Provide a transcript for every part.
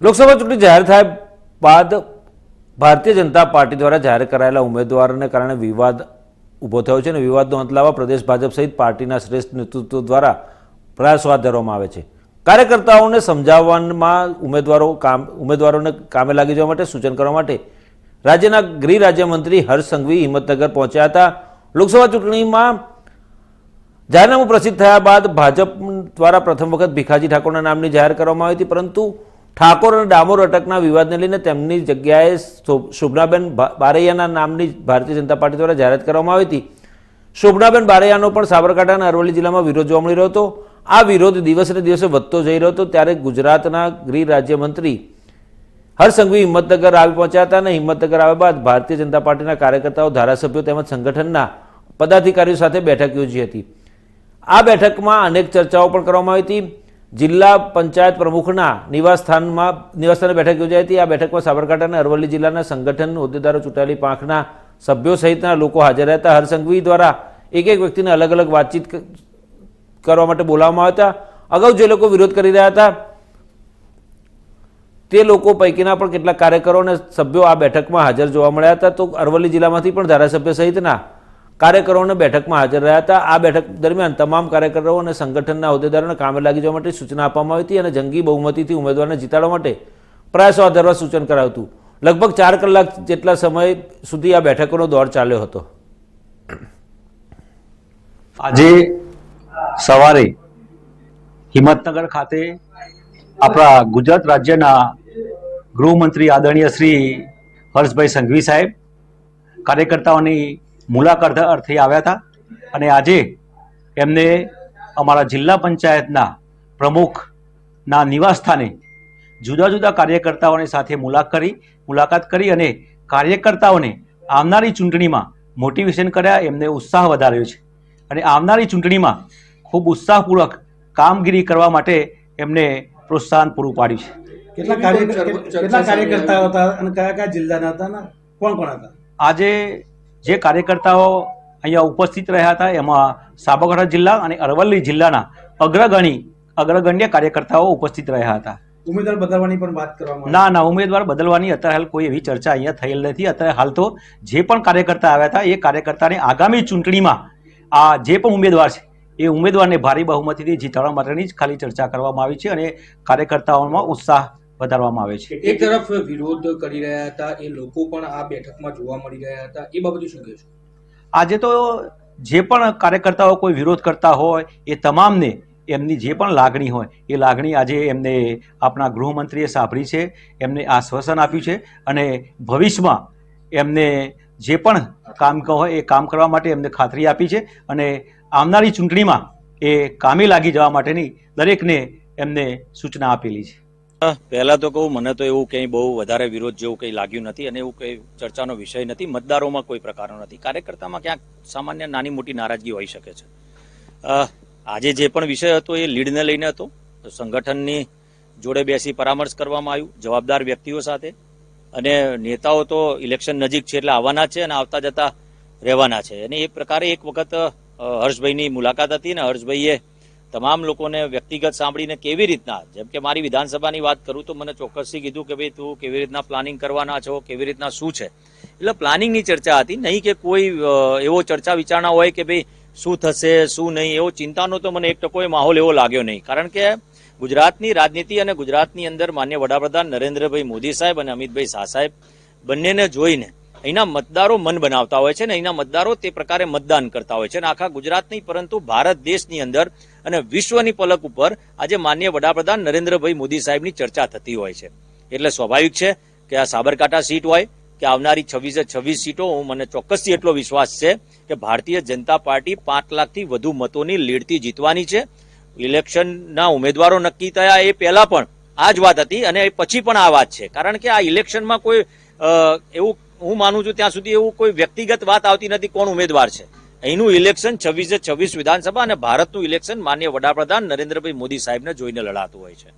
લોકસભા ચૂંટણી જાહેર થયા બાદ ભારતીય જનતા પાર્ટી દ્વારા જાહેર કરાયેલા ઉમેદવારોને કારણે વિવાદ ઊભો થયો છે અને વિવાદનો અંત લાવવા પ્રદેશ ભાજપ સહિત પાર્ટીના શ્રેષ્ઠ નેતૃત્વ દ્વારા પ્રયાસો હાથ ધરવામાં આવે છે. કાર્યકર્તાઓને સમજાવવામાં ઉમેદવારો કામ, ઉમેદવારોને કામે લાગી જવા માટે સૂચન કરવા માટે રાજ્યના ગૃહ રાજ્યમંત્રી હર્ષ સંઘવી હિંમતનગર પહોંચ્યા હતા. લોકસભા ચૂંટણીમાં જાહેરનામું પ્રસિદ્ધ થયા બાદ ભાજપ દ્વારા પ્રથમ વખત ભીખાજી ઠાકોરના નામની જાહેર કરવામાં આવી હતી, પરંતુ ઠાકોર અને ડામોર અટકના વિવાદને લઈને તેમની જગ્યાએ શુભનાબેન બારૈયાના નામની ભારતીય જનતા પાર્ટી દ્વારા જાહેરાત કરવામાં આવી હતી. શોભનાબેન બારૈયાનો પણ સાબરકાંઠા અને અરવલ્લી જિલ્લામાં વિરોધ જોવા મળી રહ્યો હતો. આ વિરોધ દિવસે દિવસે વધતો જઈ રહ્યો હતો. ત્યારે ગુજરાતના ગૃહ રાજ્યમંત્રી હરસંઘવી સંઘવી હિંમતનગર આવી પહોંચ્યા હતા અને હિંમતનગર આવ્યા બાદ ભારતીય જનતા પાર્ટીના કાર્યકર્તાઓ, ધારાસભ્યો તેમજ સંગઠનના પદાધિકારીઓ સાથે બેઠક યોજી હતી. આ બેઠકમાં અનેક ચર્ચાઓ પણ કરવામાં આવી હતી. જિલ્લા પંચાયત પ્રમુખના નિવાસસ્થાનમાં નિવાસસ્થાને બેઠક યોજાઈ હતી. આ બેઠકમાં સાબરકાંઠા અને અરવલ્લી જિલ્લાના સંગઠન હોદ્દેદારો ચૂંટાયેલી પાંખના સભ્યો સહિતના લોકો હાજર હતા હર્ષ સંઘવી દ્વારા એક એક વ્યક્તિને અલગ અલગ વાતચીત કરવા માટે બોલાવવામાં હતા. અગાઉ જે લોકો વિરોધ કરી રહ્યા હતા, તે લોકો પૈકીના પણ કેટલાક કાર્યકરો અને સભ્યો આ બેઠકમાં હાજર જોવા મળ્યા હતા. તો અરવલ્લી જિલ્લામાંથી પણ ધારાસભ્ય સહિતના કાર્યકરોને બેઠકમાં હાજર રહ્યા હતા. આ બેઠક દરમિયાન તમામ કાર્યકરો અને સંગઠનના હોદ્દેદારોને કામે લાગી જવા માટે સૂચના આપવામાં આવી હતી અને જંગી બહુમતીથી ઉમેદવારને જીતાડવા માટે પ્રયાસો હાથ ધરવા સૂચન કરાયું હતું લગભગ ચાર કલાક જેટલા સમય સુધી આ બેઠકોનો દોર ચાલ્યો હતો. આજે સવારે હિંમતનગર ખાતે આપણા ગુજરાત રાજ્યના ગૃહમંત્રી આદરણીય શ્રી હર્ષભાઈ સંઘવી સાહેબ, કાર્યકર્તાઓની મુલાકાત અર્થે આવ્યા હતા અને આજે એમને અમારા જિલ્લા પંચાયતના પ્રમુખના નિવાસસ્થાને જુદા જુદા કાર્યકર્તાઓની સાથે મુલાકાત કરી મુલાકાત કરી અને કાર્યકર્તાઓને આવનારી ચૂંટણીમાં મોટિવેશન કર્યા એમને ઉત્સાહ વધાર્યો છે. અને આવનારી ચૂંટણીમાં ખૂબ ઉત્સાહપૂર્વક કામગીરી કરવા માટે એમને પ્રોત્સાહન પૂરું પાડ્યું છે. કેટલા કાર્ય કાર્યકર્તાઓ હતા અને કયા કયા જિલ્લાના હતા કોણ કોણ હતા? આજે જે કાર્યકર્તાઓ અહીંયા ઉપસ્થિત રહ્યા હતા એમાં સાબરકાંઠા જિલ્લા અને અરવલ્લી જિલ્લાના અગ્રગણી અગ્રગણ્ય કાર્યકર્તાઓ ઉપસ્થિત રહ્યા હતા. ઉમેદવાર બદલવાની પણ વાત કરવામાં ના ના ઉમેદવાર બદલવાની અત્યારે હાલ કોઈ એવી ચર્ચા અહીંયા થયેલ નથી. અત્યારે હાલ તો જે પણ કાર્યકર્તા આવ્યા હતા એ કાર્યકર્તાને આગામી ચૂંટણીમાં આ જે પણ ઉમેદવાર છે એ ઉમેદવારને ભારે બહુમતીથી જીતાડવા માટેની જ ખાલી ચર્ચા કરવામાં આવી છે અને કાર્યકર્તાઓમાં ઉત્સાહ વધારવામાં આવે છે. એક તરફ વિરોધ કરી રહ્યા હતા એ લોકો પણ આ બેઠકમાં જોવા મળી રહ્યા હતા. એ બાબતે શું કહેશો? આજે તો જે પણ કાર્યકર્તાઓ કોઈ વિરોધ કરતા હોય એ તમામને એમની જે પણ લાગણી હોય એ લાગણી આજે એમને આપણા ગૃહમંત્રીએ સાંભળી છે એમને આશ્વાસન આપ્યું છે અને ભવિષ્યમાં એમને જે પણ કામ હોય એ કામ કરવા માટે એમને ખાતરી આપી છે અને આવનારી ચૂંટણીમાં એ કામે લાગી જવા માટેની દરેકને એમને સૂચના આપેલી છે. પહેલા તો કહું, મને તો એવું કંઈ બહુ વધારે વિરોધ જેવું કંઈ લાગ્યું નથી અને એવું કંઈ ચર્ચાનો વિષય નથી. મતદારોમાં કોઈ પ્રકારનો નથી. કાર્યકર્તામાં ક્યાંક સામાન્ય નાની મોટી નારાજગી હોઈ શકે છે. આજે જે પણ વિષય હતો એ લીડને લઈને હતો. સંગઠનની જોડે બેસી પરામર્શ કરવામાં આવ્યું, જવાબદાર વ્યક્તિઓ સાથે. અને નેતાઓ તો ઇલેક્શન નજીક છે એટલે આવવાના છે અને આવતા જતા રહેવાના છે. અને એ પ્રકારે એક વખત હર્ષભાઈની મુલાકાત હતી ને હર્ષભાઈએ તમામ લોકોને વ્યક્તિગત સાંભળીને કેવી રીતના, જેમ કે મારી વિધાનસભાની વાત કરું તો મને ચોક્કસથી કીધું કે ભાઈ તું કેવી રીતના પ્લાનિંગ કરવાના છો, કેવી રીતના શું છે? એટલે પ્લાનિંગની ચર્ચા હતી, નહીં કે કોઈ એવો ચર્ચા વિચારણા હોય કે ભાઈ શું થશે, શું નહીં, એવો ચિંતાનો તો મને એક ટકોય માહોલ એવો લાગ્યો નહીં. કારણ કે ગુજરાતની રાજનીતિ અને ગુજરાતની અંદર માન્ય વડાપ્રધાન નરેન્દ્રભાઈ મોદી સાહેબ અને અમિતભાઈ શાહ સાહેબ બંનેને જોઈને અહીંના મતદારો મન બનાવતા હોય છે ને અહીંના મતદારો તે પ્રકારે મતદાન કરતા હોય છે અને આખા ગુજરાત નહીં પરંતુ ભારત દેશની અંદર અને વિશ્વની પલક ઉપર આજે માન્ય વડાપ્રધાન નરેન્દ્રભાઈ મોદી સાહેબની ચર્ચા થતી હોય છે. એટલે સ્વાભાવિક છે કે આ સાબરકાંઠા સીટ હોય કે આવનારી છવ્વીસે છવ્વીસ સીટો, હું મને ચોક્કસથી એટલો વિશ્વાસ છે કે ભારતીય જનતા પાર્ટી પાંચ લાખથી વધુ મતોની લીડથી જીતવાની છે. ઇલેક્શનના ઉમેદવારો નક્કી થયા એ પહેલા પણ આ જ વાત હતી અને પછી પણ આ વાત છે. કારણ કે આ ઇલેક્શનમાં કોઈ એવું હું માનું છું ત્યાં સુધી એવું કોઈ વ્યક્તિગત વાત આવતી નથી કોણ ઉમેદવાર છે. અહીંનું ઇલેક્શન છવ્વીસે છવ્વીસ વિધાનસભા અને ભારતનું ઇલેક્શન માન્ય વડાપ્રધાન નરેન્દ્રભાઈ મોદી સાહેબને જોઈને લડાતું હોય છે.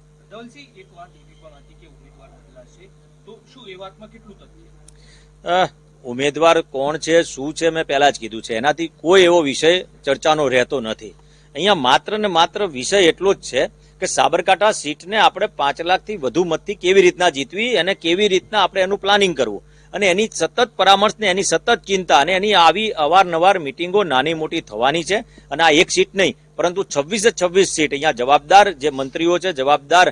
ઉમેદવાર કોણ છે શું છે મેં પહેલા જ કીધું છે. એનાથી કોઈ એવો વિષય ચર્ચાનો રહેતો નથી. અહીંયા માત્ર ને માત્ર વિષય એટલો જ છે કે સાબરકાંઠા સીટને આપણે પાંચ લાખથી વધુ મતથી કેવી રીતના જીતવી અને કેવી રીતના આપણે એનું પ્લાનિંગ કરવું. અને એની સતત પરામર્શ ને એની સતત ચિંતા અને એની આવી અવારનવાર મિટિંગો નાની મોટી થવાની છે અને આ એક સીટ નહીં પરંતુ છવ્વીસે છવ્વીસ સીટ. અહીંયા જવાબદાર જે મંત્રીઓ છે જવાબદાર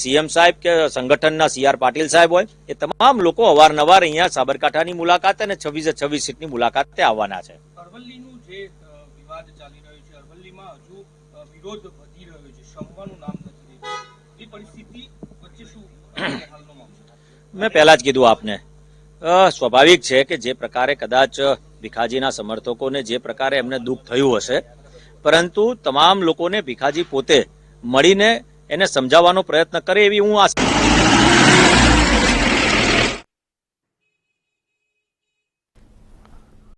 સીએમ સાહેબ કે સંગઠનના સી આર પાટીલ સાહેબ હોય એ તમામ લોકો અવારનવાર અહીંયા સાબરકાંઠાની મુલાકાતે અને છવ્વીસે છવ્વીસ સીટની મુલાકાતે આવવાના છે. અરવલ્લીનું જે વિવાદ ચાલી રહ્યો છે અરવલ્લીમાં હજુ વિરોધ વધી રહ્યો છે. શમવાનું નામ નથી એ પરિસ્થિતિ વચ્ચે શું અત્યારે હાલનો મામલો? મેં પહેલા જ કીધું આપને. સ્વાભાવિક છે કે જે પ્રકારે કદાચ ભીખાજીના સમર્થકોને જે પ્રકારે એમને દુઃખ થયું હશે, પરંતુ તમામ લોકોને ભીખાજી પોતે મળીને એને સમજાવવાનો પ્રયત્ન કરે એવી હું આશા